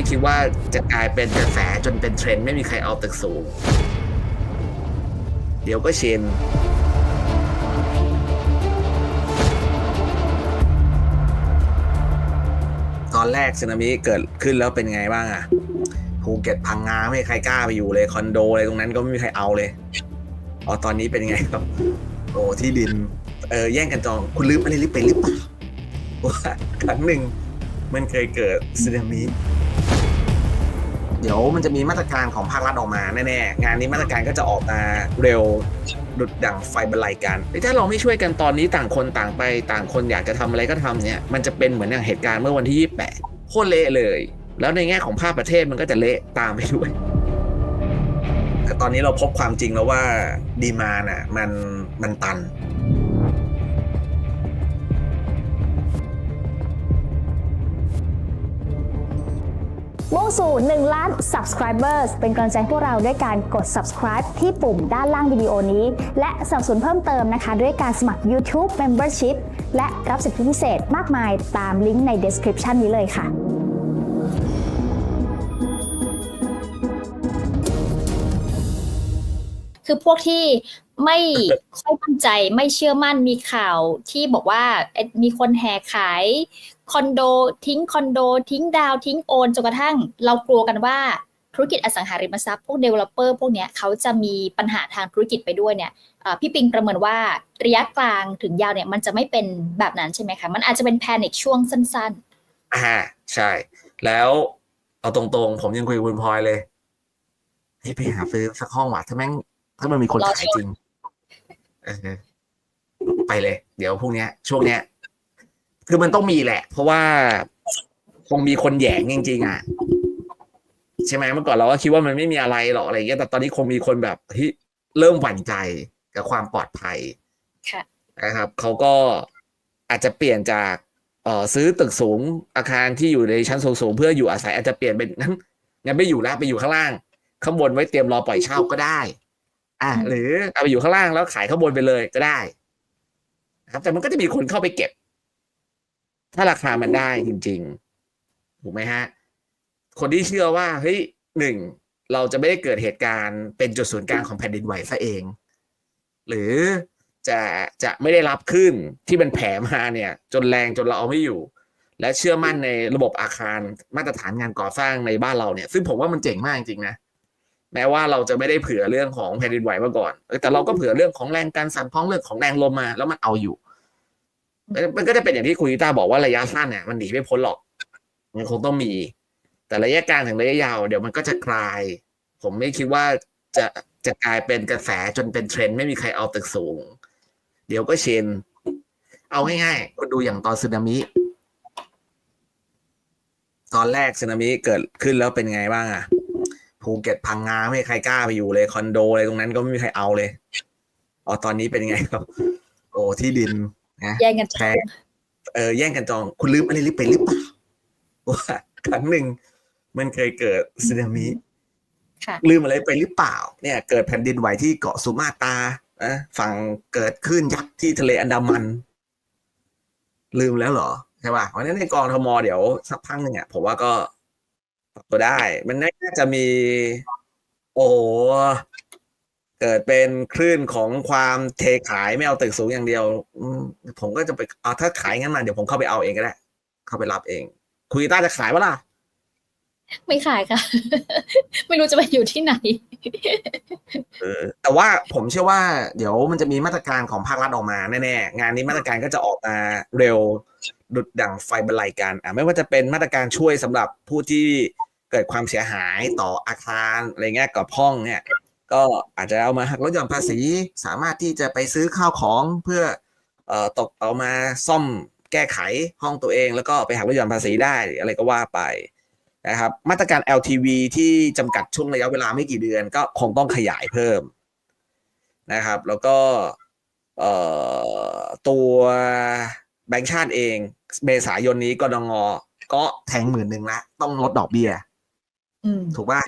ไม่คิดว่าจะกลายเป็นกระแสจนเป็นเทรนด์ไม่มีใครเอาตึกสูง เดี๋ยวก็ชินตอนแรกสึนามิเกิดขึ้นแล้วเป็นไงบ้างอะภูเก็ตพังงาไม่มีใครกล้าไปอยู่เลยคอนโดอะไรตรงนั้นก็ไม่มีใครเอาเลยอ๋อตอนนี้เป็นไงครับโอ้ที่ดิน เออแย่งกันจอง คุณลืมอะไรหรือเป็นหรือเปล่าว่าครั้งหนึ่งมันเคยเกิดสึนามิ เดี๋ยวมันจะมีมาตรการของภาครัฐออกมาแน่ๆ งานนี้มาตรการก็จะออกมาเร็วดุดดังไฟบรรลัยกันถ้าเราไม่ช่วยกันตอนนี้ต่างคนต่างไปต่างคนอยากจะทำอะไรก็ทำเนี่ยมันจะเป็นเหมือนอย่างเหตุการณ์เมื่อวันที่ 28โคตรเละเลย แล้วในแง่ของภาพประเทศมันก็จะเละตามไปด้วยแต่ตอนนี้เราพบความจริงแล้วว่าดีมาน่ะมันมันตัน สู่ 1 ล้าน subscribers เป็นกำลังใจพวกเราด้วยการกด subscribe ที่ปุ่มด้านล่างวิดีโอนี้ และสนับสนุนเพิ่มเติมนะคะ ด้วยการสมัคร YouTube Membership และรับสิทธิพิเศษมากมายตามลิงก์ใน description นี้เลยค่ะคือพวกที่ไม่ค่อยมั่นใจไม่เชื่อมั่นมีข่าวที่บอกว่ามีคนแห่ขาย คอนโดทิ้งคอนโดทิ้งดาวทิ้งโอนจนกระทั่งเรากลัวกันว่าธุรกิจอสังหาริมทรัพย์พวก developer พวกเนี้ยเขาจะมีปัญหาทางธุรกิจไปด้วยเนี่ยเอ่อพี่ปิงประเมินว่าระยะกลางถึงยาวเนี่ยมันจะไม่เป็นแบบนั้นใช่ไหมคะ มันอาจจะเป็นแพนิคช่วงสั้นอ่าใช่ แล้วเอาตรงๆ ผมยังคุยกับคุณพลอยเลยเฮ้ยไปหาซื้อสักห้องว่ะถ้าแม่งถ้ามันมีคนรอขายชมจริงเออไปเลย เดี๋ยวพรุ่งเนี้ยช่วงเนี้ย คือมันต้องมีแหละ เพราะว่าคงมีคนแหยงจริง ๆ อะ ใช่ไหมเมื่อก่อนเราก็คิดว่ามันไม่มีอะไรหรอกอะไรเงี้ยแต่ตอนนี้คงมีคนแบบเฮ้ยเริ่มหวั่นใจกับความปลอดภัยๆค่ะนะครับเขาก็อาจจะเปลี่ยนจากเอ่อซื้อตึกสูงอาคารที่อยู่ในชั้นสูงๆเพื่ออยู่อาศัยอาจจะเปลี่ยนเป็นงั้นงั้นไม่อยู่แล้วไปอยู่ข้างล่าง ข้างบนไว้เตรียมรอปล่อยเช่าก็ได้ อะอืมหรือเอาไปอยู่ข้างล่างแล้วขายข้างบนไปเลยก็ได้นะครับ แต่มันก็จะมีคนเข้าไปเก็บ ถ้าราคามันได้จริง ๆ ถูกไหมฮะ คนที่เชื่อว่าเฮ้ยหนึ่งเราจะไม่ได้เกิดเหตุการณ์เป็นจุดศูนย์กลางของแผ่นดินไหวซะเอง หรือจะจะไม่ได้รับขึ้นที่มันแผ่มาเนี่ย จนแรงจนเราเอาไม่อยู่ และเชื่อมั่นในระบบอาคารมาตรฐานงานก่อสร้างในบ้านเราเนี่ย ซึ่งผมว่ามันเจ๋งมากจริงๆนะแม้ว่าเราจะไม่ได้เผื่อเรื่องของแผ่นดินไหวมาก่อนเออแต่เราก็เผื่อเรื่องของแรงการสั่นพ้องเรื่องของแรงลมมา แล้วมันเอาอยู่ มันก็จะเป็นอย่างที่คุณลิตาบอกว่าระยะสั้นเนี่ยมันหนีไม่พ้นหรอก มันคงต้องมี แต่ระยะกลางถึงระยะยาวเดี๋ยวมันก็จะคลาย ผมไม่คิดว่าจะจะกลายเป็นกระแสจนเป็นเทรนด์ไม่มีใครเอาตึกสูง เดี๋ยวก็เชนเอาง่ายๆคุณดูอย่างตอนสึนามิ ตอนแรกสึนามิเกิดขึ้นแล้วเป็นไงบ้างอะภูเก็ตพังงาไม่มีใครกล้าไปอยู่เลยคอนโดอะไรตรงนั้นก็ไม่มีใครเอาเลยอ๋อตอนนี้เป็นไงครับ โอ้ที่ดิน นะแย่งกันจแพองงเออแย่งกันจอง คุณลืมอะไรหรือเป็นหรือเปล่าว่าครั้งหนึ่งมันเคยเกิดสึนามิค่ะลืมอะไรไปหรือเปล่า เนี่ย เกิดแผ่นดินไหวที่เกาะสุมาตรานะฝั่งเกิดคลื่นยักษ์ที่ทะเลอันดามัน ลืมแล้วเหรอใช่ป่ะวันนี้ในกองทมเดี๋ยวสักพักหนึ่งอะผมว่าก็ปรับตัวได้ มันน่าจะมี โอ้โห เกิดเป็นคลื่นของความเทขายไม่เอาตึกสูงอย่างเดียวอืมผมก็จะไปเอาถ้าขายงั้นมาเดี๋ยวผมเข้าไปเอาเองก็ได้ เข้าไปรับเอง คุยต้าจะขายปะล่ะไม่ขายค่ะ ไม่รู้จะไปอยู่ที่ไหนเออแต่ว่าผมเชื่อว่า เดี๋ยวมันจะมีมาตรการของภาครัฐออกมาแน่ๆงานนี้มาตรการก็จะออกมาเร็วดุดดั่งไฟบรรลัยกันอะไม่ว่าจะเป็นมาตรการช่วยสำหรับผู้ที่เกิดความเสียหายต่ออาคารอะไรเงี้ยกับห้องเนี่ย ก็อาจจะเอามาหักลดหย่อนภาษี สามารถที่จะไปซื้อข้าวของเพื่อเอ่อตกเอามาซ่อมแก้ไขห้องตัวเอง แล้วก็ไปหักลดหย่อนภาษีได้อะไรก็ว่าไปนะครับมาตรการ LTV ที่จำกัดช่วงระยะเวลาไม่กี่เดือนก็คงต้องขยายเพิ่มนะครับ แล้วก็เอ่อตัวแบงก์ชาติเอง เมษายนนี้กดงก็แทงหมื่นหนึ่งละต้องลดดอกเบี้ยอืมถูกป่ะ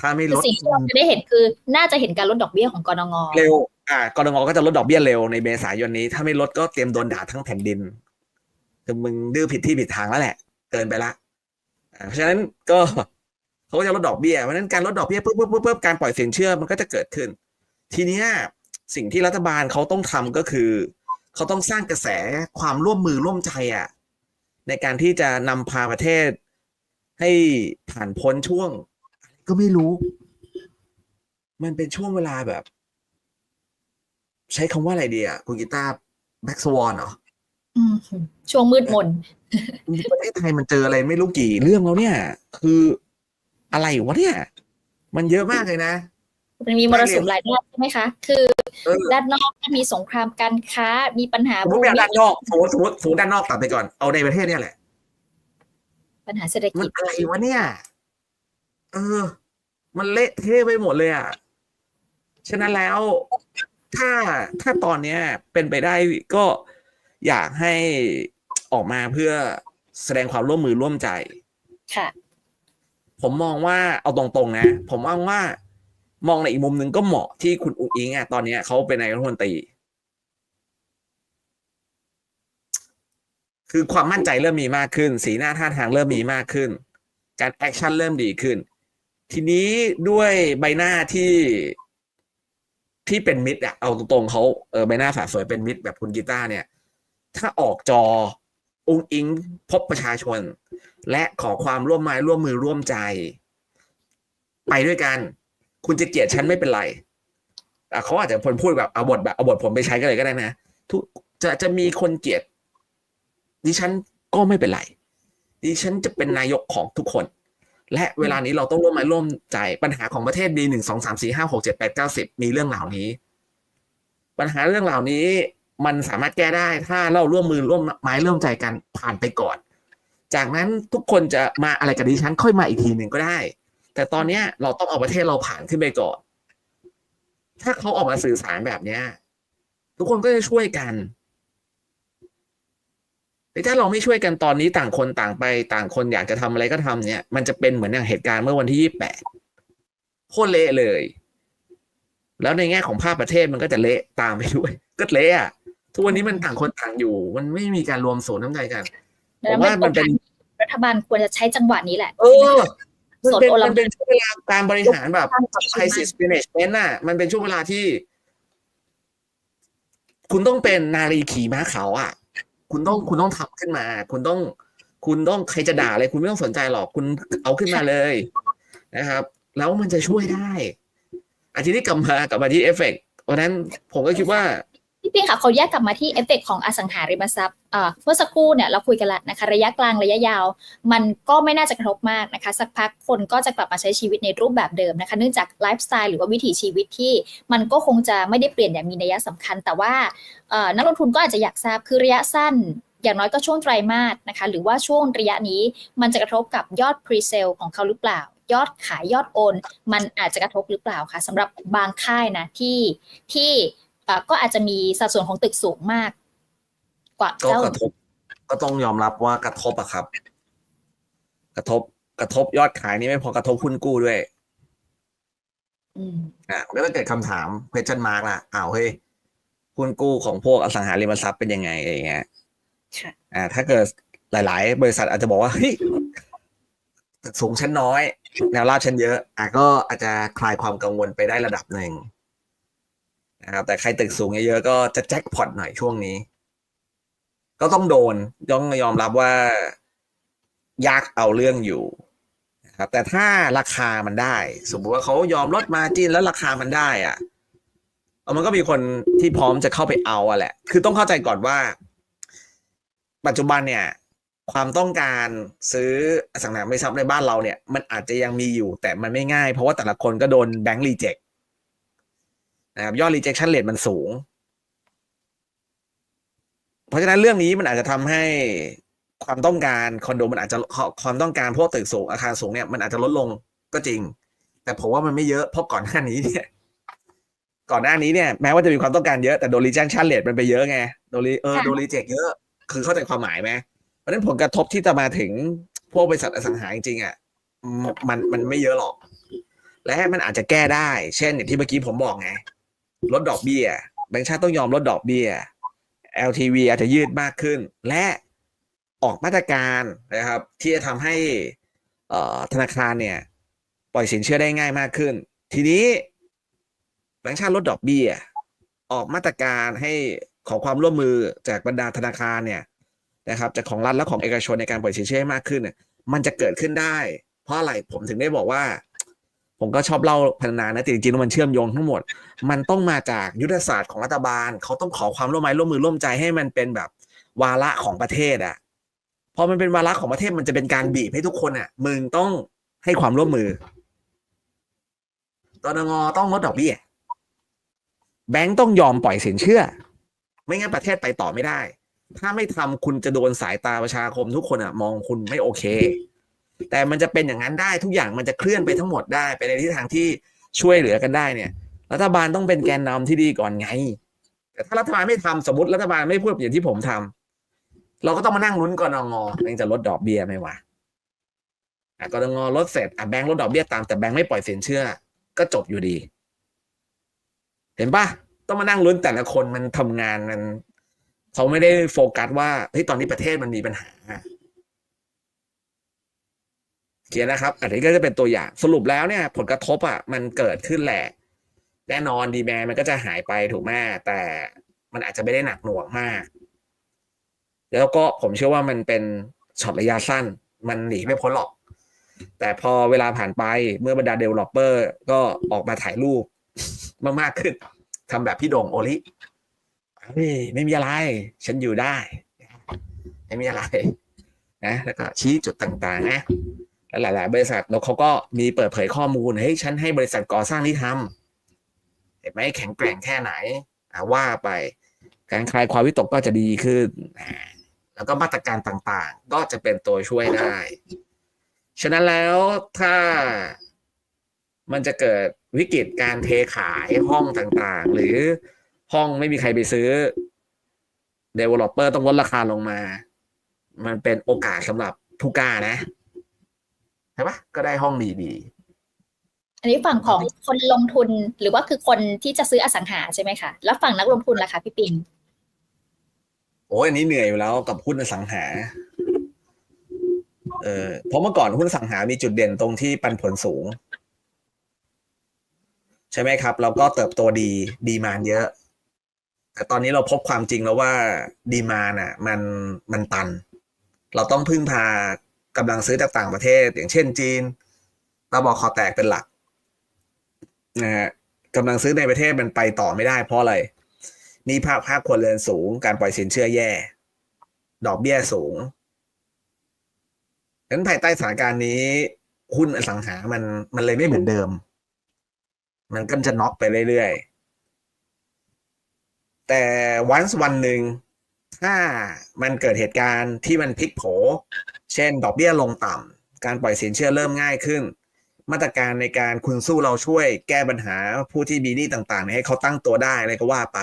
ถ้าไม่คืลอดสิ่งที่เราจะได้เห็นคือ น่าจะเห็นการลดดอกเบี้ยของกรงงเร็ว อ่ากรงก็จะลดดอกเบี้ยเร็วในเมษายนนี้ ถ้าไม่ลดก็เตรียมโดนด่าทั้งแผ่นดินคือมึงดื้อผิดที่ผิดทางแล้วแหละ เกินไปละอ่าเพราะฉะนั้นก็เขาก็จะลดดอกเบี้ยเพราะฉะนั้นการลดดอกเบี้ยปุ๊บปุ๊บปุ๊บปุ๊บการปล่อยสินเชื่อมันก็จะเกิดขึ้น ทีเนี้ยสิ่งที่รัฐบาลเขาต้องทำก็คือเขาต้องสร้างกระแสความร่วมมือร่วมใจอะในการที่จะนำพาประเทศให้ผ่านพ้นช่วง ก็ไม่รู้ มันเป็นช่วงเวลาแบบ ใช้คำว่าอะไรดีอะคุณกีตาร์แบ็กสวอนเหรออืมช่วงมืดมนประเทศไทยมันเจออะไรไม่รู้กี่เรื่องแล้วเนี่ย คืออะไรวะเนี่ย มันเยอะมากเลยนะมันมีมรสุมหลายด้านใช่ไหมคะ คือเออด้านนอกมีสงครามการค้า มีปัญหาสมมติไม่เอาด้านนอกสมมติสมมติสมมติด้านนอกตัดไปก่อน เอาในประเทศเนี่ยแหละ ปัญหาเศรษฐมักินจอะไรวะเนี่ย เออ มันเละเทะไปหมดเลยอะ ฉะนั้นแล้วถ้าถ้าตอนเนี้ย เป็นไปได้ก็อยากให้ออกมาเพื่อแสดงความร่วมมือร่วมใจ ค่ะ ผมมองว่าเอาตรงๆนะ ผมมองว่ามองในอีกมุมหนึ่งก็เหมาะที่คุณอุ้งอิงอะตอนเนี้ยเขาเป็นนายกรัฐมนตรี คือความมั่นใจเริ่มมีมากขึ้น สีหน้าท่าทางเริ่มมีมากขึ้น การแอคชั่นเริ่มดีขึ้น ทีนี้ด้วยใบหน้าที่ที่เป็นมิตรอะเอาตรงๆเขาเออใบหน้าสาสวยเป็นมิตรแบบคุณกีตาร์เนี่ย ถ้าออกจออุ้งอิงพบประชาชน และขอความร่วมไม้ร่วมมือร่วมใจ ไปด้วยกัน คุณจะเกลียดฉันไม่เป็นไรเขาอาจจะพ,พูดแบบเอาบทแบบเอาบทผมไปใช้ก็เลยก็ได้นะทุกจะจะมีคนเกลียดดิฉันก็ไม่เป็นไรดิฉันจะเป็นนายกของทุกคน และเวลานี้เราต้องร่วมไม้ร่วมใจปัญหาของประเทศดีหนึ่งสองสามสี่ห้าหกเจ็ดแปดเก้าสิบมีเรื่องเหล่านี้ ปัญหาเรื่องเหล่านี้มันสามารถแก้ได้ถ้าเราร่วมมือร่วมไม้ร่วมใจกันผ่านไปก่อน จากนั้นทุกคนจะมาอะไรกับดิฉันค่อยมาอีกทีหนึ่งก็ได้ แต่ตอนเนี้ยเราต้องเอาประเทศเราผ่านขึ้นไปก่อน ถ้าเขาออกมาสื่อสารแบบเนี้ย ทุกคนก็จะช่วยกัน แต่ถ้าเราไม่ช่วยกันตอนนี้ต่างคนต่างไป ต่างคนอยากจะทำอะไรก็ทำเนี่ย มันจะเป็นเหมือนอย่างเหตุการณ์เมื่อวันที่ยี่แปดโคตรเละเลย แล้วในแง่ของภาพประเทศมันก็จะเละตามไปด้วย ก็เละอะทุกวันนี้มันต่างคนต่างอยู่ มันไม่มีการรวมศูนย์น้ำใจกันผมว่ามันเป็นรัฐบาลควรจะใช้จังหวะนี้แหละ เออมันส่วนเป็นโอลิมัมนปิเป็กนช่วงเวลาการบริหารแบบการปรับปรุง crisis management น่ะ มันเป็นช่วงเวลาที่ คุณต้องเป็นนารีขี่ม้าขาวอะ คุณต้องคุณต้องทำขึ้นมา คุณต้อง คุณต้องใครจะด่าอะไรคุณไม่ต้องสนใจหรอกคุณเอาขึ้นมาเลยนะครับ แล้วมันจะช่วยได้อาทีนี้กลับมากลับมาที่เอฟเฟกต์วันนั้นผมก็คิดว่า พี่ปิงค่ะขอแยกกลับมาที่เอฟเฟกของอสังหาริมทรัพย์เมื่อสักครู่เนี่ยเราคุยกันแล้วนะคะระยะกลางระยะยาว มันก็ไม่น่าจะกระทบมากนะคะ สักพักคนก็จะกลับมาใช้ชีวิตในรูปแบบเดิมนะคะ เนื่องจากไลฟ์สไตล์หรือว่าวิถีชีวิตที่มันก็คงจะไม่ได้เปลี่ยนอย่างมีนัยสำคัญ แต่ว่านักลงทุนก็อาจจะอยากทราบคือระยะสั้นอย่างน้อยก็ช่วงไตรมาสนะคะ หรือว่าช่วงระยะนี้มันจะกระทบกับยอดพรีเซลของเขาหรือเปล่า ยอดขายยอดโอน มันอาจจะกระทบหรือเปล่าคะสำหรับบางค่ายนะที่ที่ ก็อาจจะมีสัดส่วนของตึกสูงมาก กว่าก็เจ้ากระทบ ก็ต้องยอมรับว่ากระทบอะครับ กระทบกระทบยอดขายนี่ไม่พอกระทบหุ้นกู้ด้วยอืมอะก็ต้องเกิดคำถาม question mark ละอ้าวเฮ้ยหุ้นกู้ของพวกอสังหาริมทรัพย์เป็นยังไงอะไรเงี้ยค่ะอ่า ถ้าเกิดหลาย ๆ บริษัทอาจจะบอกว่าเฮ้ยตึกสูงชั้นน้อย แนวราบชั้นเยอะ อะก็อาจจะคลายความกังวลไปได้ระดับหนึ่ง นะครับแต่ใครตึกสูงเยอะๆก็จะแจ็คพอตหน่อยช่วงนี้ ก็ต้องโดนต้องยอมรับว่ายากเอาเรื่องอยู่นะครับแต่ถ้าราคามันได้ สมมติว่าเขายอมลดมาจินแล้วราคามันได้อะเอามันก็มีคนที่พร้อมจะเข้าไปเอาอะแหละ คือต้องเข้าใจก่อนว่า ปัจจุบันเนี่ย ความต้องการซื้ออสังหาริมทรัพย์ในบ้านเราเนี่ย มันอาจจะยังมีอยู่ แต่มันไม่ง่าย เพราะว่าแต่ละคนก็โดนแบงก์รีเจ็ค นะครับยอด rejection rate มันสูง เพราะฉะนั้นเรื่องนี้มันอาจจะทำให้ความต้องการคอนโดมันอาจจะความต้องการพวกตึกสูงอาคารสูงเนี่ยมันอาจจะลดลงก็จริง แต่ผมว่ามันไม่เยอะเพราะก่อนหน้านี้เนี่ยก่อนหน้านี้เนี่ยแม้ว่าจะมีความต้องการเยอะแต่โดน rejection rate มันไปเยอะไงโดน re- เออค่ะโดน reject เยอะ คือเข้าใจความหมายไหมเพราะฉะนั้นผลกระทบที่จะมาถึงพวกบริษัทอสังหาจริงๆอะมมันมันไม่เยอะหรอก และมันอาจจะแก้ได้ เช่นอย่างที่เมื่อกี้ผมบอกไง ลดดอกเบี้ยแบงก์ชาติต้องยอมลดดอกเบี้ย LTV อาจจะยืดมากขึ้น และออกมาตรการนะครับ ที่จะทำให้ธนาคารเนี่ย ปล่อยสินเชื่อได้ง่ายมากขึ้น ทีนี้แบงก์ชาติลดดอกเบี้ย ออกมาตรการให้ขอความร่วมมือจากบรรดาธนาคารเนี่ยนะครับจากของรัฐและของเอกชนในการปล่อยสินเชื่อให้มากขึ้นเนี่ยมันจะเกิดขึ้นได้ เพราะอะไรผมถึงได้บอกว่า ผมก็ชอบเล่าพันนานะแต่จริงๆมันเชื่อมโยงทั้งหมด มันต้องมาจากยุทธศาสตร์ของรัฐบาล เขาต้องขอความร่วมไม้ร่วมมือร่วมใจให้มันเป็นแบบวาระของประเทศอะพอมันเป็นวาระของประเทศมันจะเป็นการบีบให้ทุกคนอะมึงต้องให้ความร่วมมือตนงต้องลดดอกเบี้ยแบงก์ต้องยอมปล่อยสินเชื่อ ไม่งั้นประเทศไปต่อไม่ได้ ถ้าไม่ทำคุณจะโดนสายตาประชาคมทุกคนอะ มองคุณไม่โอเค แต่มันจะเป็นอย่างนั้นได้ทุกอย่างมันจะเคลื่อนไปทั้งหมดได้ไปในทิศทางที่ช่วยเหลือกันได้เนี่ย รัฐบาลต้องเป็นแกนนำที่ดีก่อนไง แต่ถ้ารัฐบาลไม่ทำสมมติรัฐบาลไม่พูดอย่างที่ผมทำเราก็ต้องมานั่งลุ้นกรงงเองจะลดดอกเบี้ยไหมวะอะกรงลดเสร็จอะแบงค์ลดดอกเบี้ยตามแต่แบงค์ไม่ปล่อยสินเชื่อ ก็จบอยู่ดี เห็นปะต้องมานั่งลุ้นแต่ละคนมันทำงานมันเขาไม่ได้โฟกัสว่าเฮ้ยตอนนี้ประเทศมันมีปัญหา เขียนนะครับ อันนี้ก็จะเป็นตัวอย่างสรุปแล้วเนี่ยผลกระทบอะมันเกิดขึ้นแหละ แน่นอนดีแมนมันก็จะหายไปถูกไหมแต่มันอาจจะไม่ได้หนักหน่วงมาก แล้วก็ผมเชื่อว่ามันเป็นช็อตระยะสั้น มันหนีไม่พ้นหรอก แต่พอเวลาผ่านไปเมื่อบรรดาเดเวลลอปเปอร์ก็ออกมาถ่ายรูปมากๆขึ้นทำแบบพี่โด่งโอลิไม่มีอะไร ฉันอยู่ได้ ไม่มีอะไรนะแล้วก็ชี้จุดต่างๆนะ แล้วหลาย ๆ บริษัทแล้วเขาก็มีเปิดเผยข้อมูลเฮ้ยฉันให้บริษัทก่อสร้างที่ทำเห็นไหมแข็งแกร่งแค่ไหนว่าไปการคลายความวิตกก็จะดีขึ้น แล้วก็มาตรการต่างๆ ก็จะเป็นตัวช่วยได้ ฉะนั้นแล้วถ้ามันจะเกิดวิกฤตการเทขายห้องต่างๆ หรือห้องไม่มีใครไปซื้อ developer ต้องลดราคาลงมา มันเป็นโอกาสสำหรับผู้กล้านะ ช่ปะก็ได้ห้องดีๆ อันนี้ฝั่งของคนลงทุนหรือว่าคือคนที่จะซื้ออสังหาใช่ไหมคะ แล้วฝั่งนักลงทุนล่ะคะพี่ปิงโอ้ยอันนี้เหนื่อยอยู่แล้วกับหุ้นอสังหา เออเพราะเมื่อก่อนหุ้นอสังหามีจุดเด่นตรงที่ปันผลสูง ใช่ไหมครับ แล้วก็เติบโตดีดีมานเยอะ แต่ตอนนี้เราพบความจริงแล้วว่าดีมานอะ มันมันตัน เราต้องพึ่งพา กำลังซื้อจากต่างประเทศ อย่างเช่นจีนตาบอกคอแตกเป็นหลักนะฮะกำลังซื้อในประเทศมันไปต่อไม่ได้เพราะอะไรนี่ภาคภาคครัวเรือนสูง การปล่อยสินเชื่อแย่ ดอกเบี้ยสูงฉะนั้นภายใต้สถานการณ์นี้หุ้นอสังหามันมันเลยไม่เหมือนเดิม มันก็จะน็อกไปเรื่อยๆ แต่วันวันหนึ่งถ้ามันเกิดเหตุการณ์ที่มันพลิกโผ เช่น ดอกเบี้ยลงต่ำการปล่อยสินเชื่อเริ่มง่ายขึ้น มาตรการในการคุณสู้เราช่วยแก้ปัญหาผู้ที่มีหนี้ต่างๆ ให้เขาตั้งตัวได้อะไรก็ว่าไป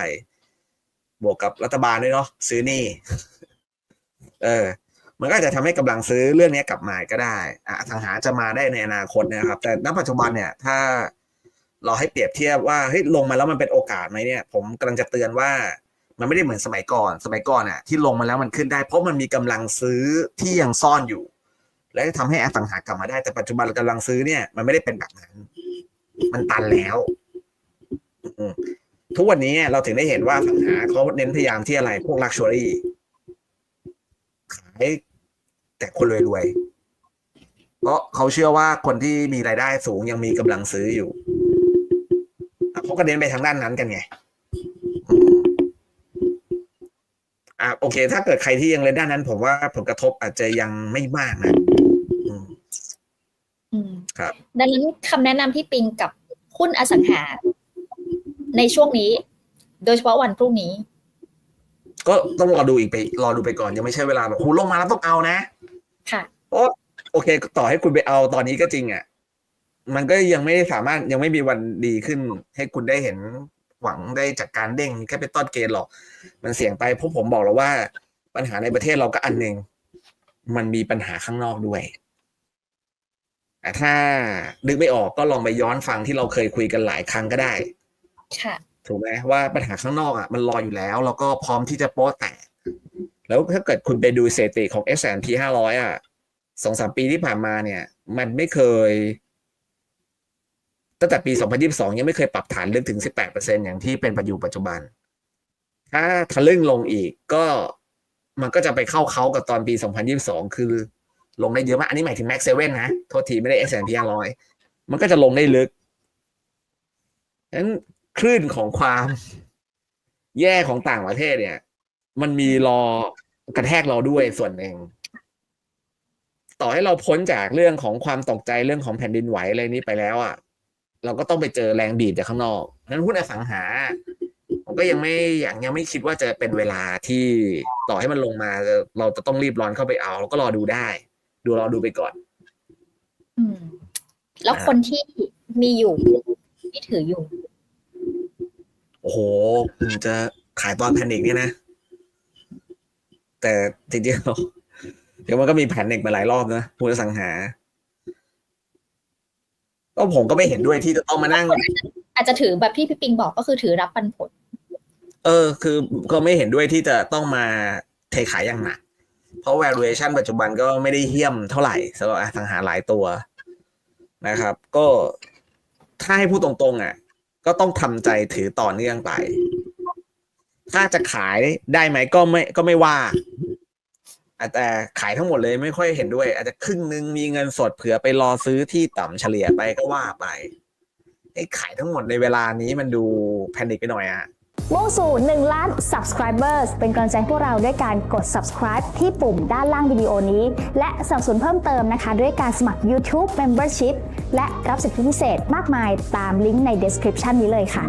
บวกกับรัฐบาลด้วยเนาะซื้อหนี้เออ มันก็อาจจะทำให้กำลังซื้อเรื่องนี้กลับมาก็ได้อะอสังหาจะมาได้ในอนาคตนะครับ แต่ณปัจจุบันเนี่ย ถ้าเราให้เปรียบเทียบว่าเฮ้ยลงมาแล้วมันเป็นโอกาสไหมเนี่ย ผมกำลังจะเตือนว่า มันไม่ได้เหมือนสมัยก่อน สมัยก่อนอะที่ลงมาแล้วมันขึ้นได้ เพราะมันมีกำลังซื้อที่ยังซ่อนอยู่ และทำให้อสังหากลับมาได้แต่ปัจจุบันกำลังซื้อเนี่ย มันไม่ได้เป็นแบบนั้น มันตันแล้วทุกวันนี้เราถึงได้เห็นว่าสังหาเขาเน้นพยายามที่อะไร พวกลักชัวรี่ขายแต่คนรวยๆ เพราะเขาเชื่อว่าคนที่มีรายได้สูงยังมีกำลังซื้ออยู่เขาก็เน้นไปทางด้านนั้นกันไง อะโอเค ถ้าเกิดใครที่ยังเล่นด้านนั้น ผมว่าผลกระทบอาจจะยังไม่มากนะอืมอืมครับ ดังนั้นคำแนะนำพี่ปิงกับหุ้นอสังหา ในช่วงนี้ โดยเฉพาะวันพรุ่งนี้ ก็ต้องรอดูอีกไป รอดูไปก่อนยังไม่ใช่เวลาแบบคูลงมาแล้วต้องเอานะ ค่ะโอ้โอเค ต่อให้คุณไปเอาตอนนี้ก็จริงอะ มันก็ยังไม่สามารถยังไม่มีวันดีขึ้น ให้คุณได้เห็น หวังได้จากการเด้งแค่เป็นต้นเกณฑ์หรอก มันเสี่ยงไปเพราะผมบอกแล้วว่า ปัญหาในประเทศเราก็อันหนึ่งมันมีปัญหาข้างนอกด้วยแต่ถ้านึกไม่ออกก็ลองไปย้อนฟังที่เราเคยคุยกันหลายครั้งก็ได้ ค่ะ ถูกไหมว่าปัญหาข้างนอกอะมันรออยู่แล้ว แล้วก็พร้อมที่จะโป๊ะแตกแล้วถ้าเกิดคุณไปดูสถิติของ S&P 500 อะสองสามปีที่ผ่านมาเนี่ย มันไม่เคย ตั้งแต่ปี 2022 ยังไม่เคยปรับฐานลึกถึง 18%อย่างที่เป็นปัจจุปัจจุบัน ถ้าทะลึ่งลงอีกก็มันก็จะไปเข้าเขากับตอนปี 2022 คือลงได้เยอะมาก อันนี้หมายถึง Max 7นะ โทษทีไม่ได้ S&P 500 มันก็จะลงได้ลึกฉะนั้นคลื่นของความแย่ของต่างประเทศเนี่ย มันมีรอกระแทกเราด้วยส่วนหนึ่งต่อให้เราพ้นจากเรื่องของความตกใจเรื่องของแผ่นดินไหวอะไรนี้ไปแล้วอะ เราก็ต้องไปเจอแรงบีบจากข้างนอกนั้นหุ้นอสังหาผมก็ยังไม่ยังยังไม่คิดว่าจะเป็นเวลาที่ต่อให้มันลงมา เราจะต้องรีบร้อนเข้าไปเอาเราก็รอดูได้ ดูรอดูไปก่อน อืม แล้วคนที่มีอยู่ที่ถืออยู่ โอ้โหผมจะขายตอนแพนิคเนี่ยนะ แต่จริงๆแล้วเดี๋ยวมันก็มีแพนิคมาหลายรอบนะหุ้นอสังหา ก็ผมก็ไม่เห็นด้วยที่จะต้องมานั่ง อาจจะถือแบบที่พี่ปิงบอกก็คือถือรับปันผล เออ คือก็ไม่เห็นด้วยที่จะต้องมาเทขายอย่างหนัก เพราะ valuation ปัจจุบันก็ไม่ได้เหี้ยมเท่าไหร่สำหรับอสังหาหลายตัวนะครับ ก็ถ้าให้พูดตรงๆอะ ก็ต้องทำใจถือต่อเนื่องไป ถ้าจะขายได้ไหมก็ไม่ก็ไม่ว่า อาจแต่ขายทั้งหมดเลยไม่ค่อยเห็นด้วย อาจจะครึ่งนึงมีเงินสดเผื่อไปรอซื้อที่ต่ำเฉลี่ยไปก็ว่าไปไอ้ขายทั้งหมดในเวลานี้มันดูแพนิคไปหน่อยอะมุ่งสู่1ล้าน subscribers เป็นกำลังใจพวกเราด้วยการกด subscribe ที่ปุ่มด้านล่างวิดีโอนี้ และสนับสนุนเพิ่มเติมนะคะ ด้วยการสมัคร YouTube Membership และรับสิทธิพิเศษมากมายตามลิงก์ใน description นี้เลยค่ะ